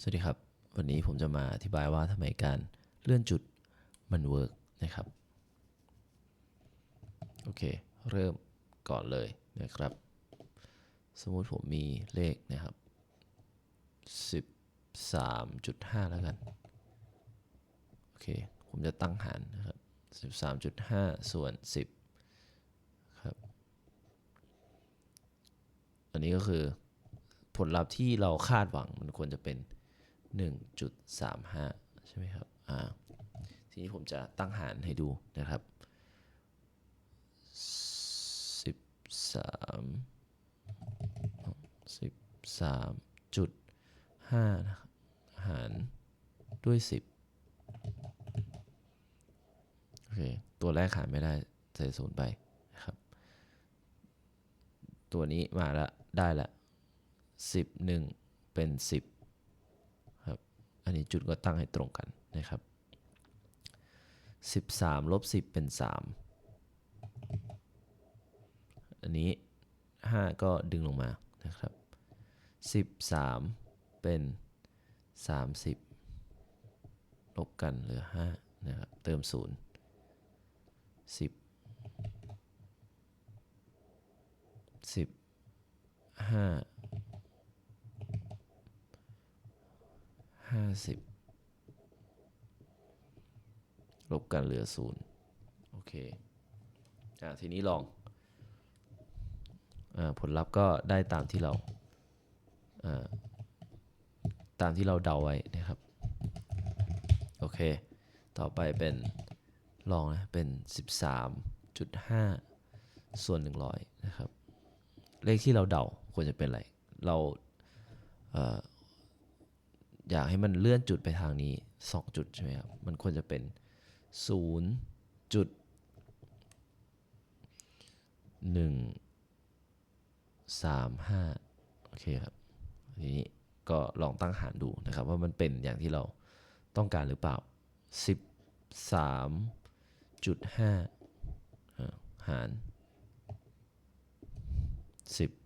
สวัสดีครับ วันนี้ผมจะมาอธิบายว่าทำไมการเลื่อนจุดมันเวิร์กนะครับ โอเค เริ่มก่อนเลยนะครับ สมมุติผมมีเลขนะครับ 13.5 แล้วกัน โอเค ผมจะตั้งหารนะครับ 13.5 ส่วน 10 ครับ อันนี้ก็คือผลลัพธ์ที่เราคาดหวังมันควรจะเป็น 1.35 ใช่ไหมครับ อ่า ทีนี้ผมจะตั้งหารให้ดูนะครับ 13 13จุด5นะครับหารด้วย 10 โอเค ตัวแรกหารไม่ได้ใส่ศูนย์ไปนะครับ ตัวนี้มาล้วได้ละ 11 เป็น 10ครับ อันนี้จุดก็ตั้งให้ตรงกันนะครับ 13ลบ10 เป็น 3 อันนี้ 5 ก็ดึงลงมานะครับ 13 เป็น 30 ลบกันเหลือ 5 นะครับ เติม 0 10 10 50 ลบกันเหลือ 0 โอเค อ่าทีนี้ลองอาผลลัพธ์ก็ได้ตามที่เรา อ่า ตามที่เราเดาไว้นะครับ โอเค ต่อไปเป็นลองนะ เป็น 13.5 ส่วน 100 นะครับ เลขที่เราเดาควรจะเป็นอะไร เราเอ่อ อยากให้มันเลื่อนจุดไปทางนี้ 2 จุดใช่ไหมครับ มันควรจะเป็น 0 จุด 1 3 5 โอเคครับทีนี้ก็ลองตั้งหารดูนะครับ ว่ามันเป็นอย่างที่เราต้องการหรือเปล่า 13.5อ่าหาร 10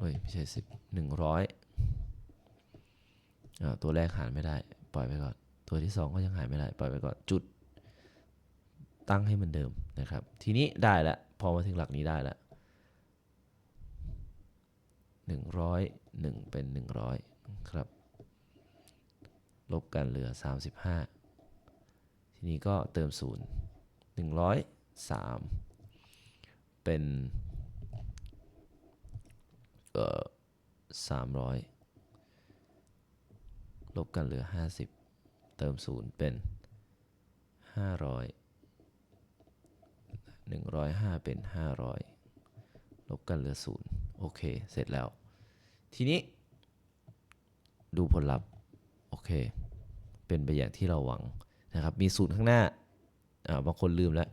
เฮ้ยไม่ใช่10 100อ่าตัวแรกหารไม่ได้ ปล่อยไปก่อน ตัวที่ 2 ก็ยังหารไม่ได้ ปล่อยไปก่อน จุด ตั้งให้มือนเดิมนะครับ ทีนี้ได้แล้วพอมาถึงหลักนี้ได้แล้ว100 1เป็น100ครับ ลบกันเหลือ35ทีนี้ก็เติม0 103เป็น เอ่อ 300 ลบกันเหลือ 50 เติม 0 เป็น 500 105 เป็น 500 ลบกันเหลือ 0 โอเค เสร็จแล้ว ทีนี้ ดูผลลัพธ์ โอเค เป็นไปอย่างที่เราหวังนะครับ มีศูนย์ข้างหน้า อ่า บางคนลืมแล้ว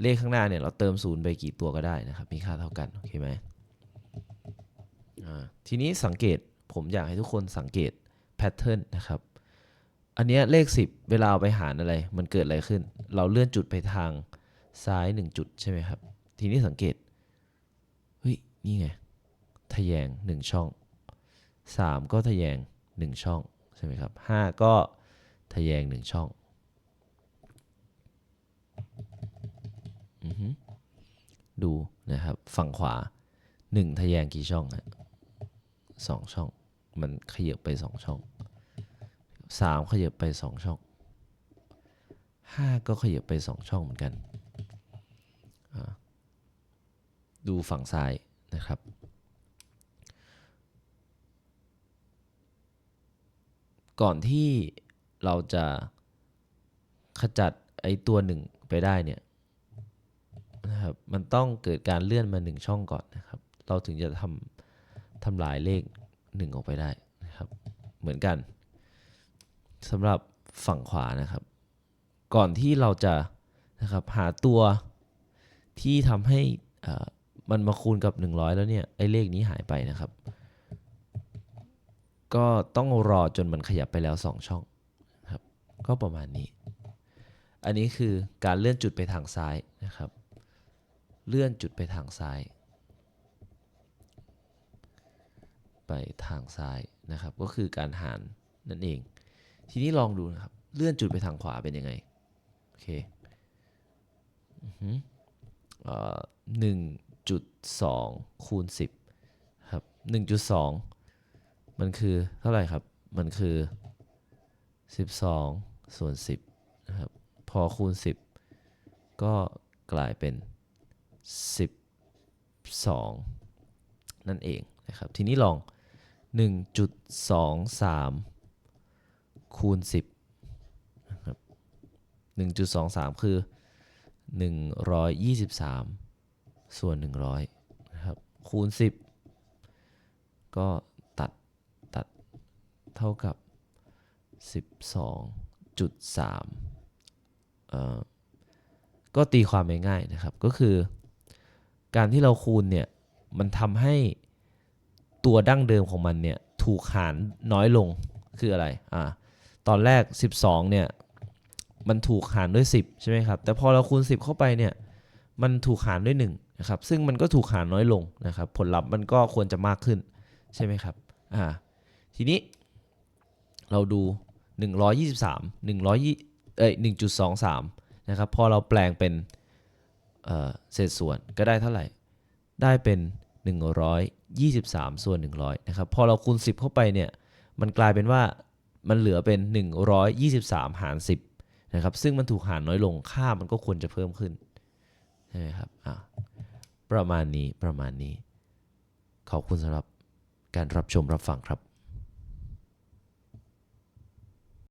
เลขข้างหน้าเนี่ย เราเติมศูนย์ไปกี่ตัวก็ได้นะครับ มีค่าเท่ากัน โอเคไหม ทีนี้สังเกตผมอยากให้ทุกคนสังเกตแพทเทิร์นนะครับ อันเนี้ยเลข 10 เวลาเอาไปหารอะไร มันเกิดอะไรขึ้น เราเลื่อนจุดไปทางซ้าย 1 จุดใช่ไหมครับ ทีนี้สังเกต เฮ้ย นี่ไง ทะแยง 1 ช่อง 3 ก็ทะแยง 1 ช่อง ใช่ไหมครับ 5 ก็ทะแยง 1 ช่องอือฮึดูนะครับ ฝั่งขวา 1 ทะแยงกี่ช่องฮะ สองช่อง มันขยับไป2ช่อง3ขยับไป2ช่อง5ก็ขยับไป2ช่องเหมือนกัน ดูฝั่งซ้ายนะครับ ก่อนที่เราจะขจัดไอ้ตัวหนึ่งไปได้เนี่ยนะครับ มันต้องเกิดการเลื่อนมาหนึ่งช่องก่อนนะครับ เราถึงจะทำ ทำลายเลขหนึ่งออกไปได้นะครับ เหมือนกันสำหรับฝั่งขวานะครับ ก่อนที่เราจะนะครับหาตัวที่ทำให้มันมาคูณกับ 100 แล้วเนี่ยไอ้เลขนี้หายไปนะครับ ก็ต้องรอจนมันขยับไปแล้ว 2 ช่องครับ ก็ประมาณนี้ อันนี้คือการเลื่อนจุดไปทางซ้ายนะครับ เลื่อนจุดไปทางซ้าย ไปทางซ้ายนะครับ ก็คือการหารนั่นเอง ทีนี้ลองดูนะครับ เลื่อนจุดไปทางขวาเป็นยังไง โอเคหนึ่งจุดสองคูณสิบครับหนึ่งจุดสองมันคือเท่าไหร่ครับ มันคือสิบสองส่วนสิบนะครับ พอคูณสิบก็กลายเป็นสิบสองนั่นเองนะครับ ทีนี้ลอง 1.23 คูณ 10นะครับ1.23 คือ 123 ส่วน 100นะครับคูณ 10 ก็ตัดตัดเท่ากับ 12.3เอ่อก็ตีความง่ายๆนะครับ ก็คือ การที่เราคูณเนี่ย มันทำให้ ตัวดั้งเดิมของมันเนี่ยถูกหารน้อยลงคืออะไรอ่าตอนแรก 12เนี่ยมันถูกหารด้วย 10 ใช่ไหมครับ แต่พอเราคูณ 10 เข้าไปเนี่ยมันถูกหารด้วย1นะครับซึ่งมันก็ถูกหารน้อยลงนะครับ ผลลัพธ์มันก็ควรจะมากขึ้นใช่ไหมครับอ่าทีนี้เราดู 123 100เอ้ย1.23นะครับพอเราแปลงเป็นเอ่อเศษส่วนก็ได้เท่าไหร่ ได้เป็น 123 ส่วน 100 นะครับ พอเราคูณ 10 เข้าไปเนี่ย มันกลายเป็นว่ามันเหลือเป็น 123 หาร 10 นะครับ ซึ่งมันถูกหารน้อยลง ค่ามันก็ควรจะเพิ่มขึ้น ใช่ไหมครับ อ่าประมาณนี้ ประมาณนี้ ขอบคุณสำหรับการรับชมรับฟังครับ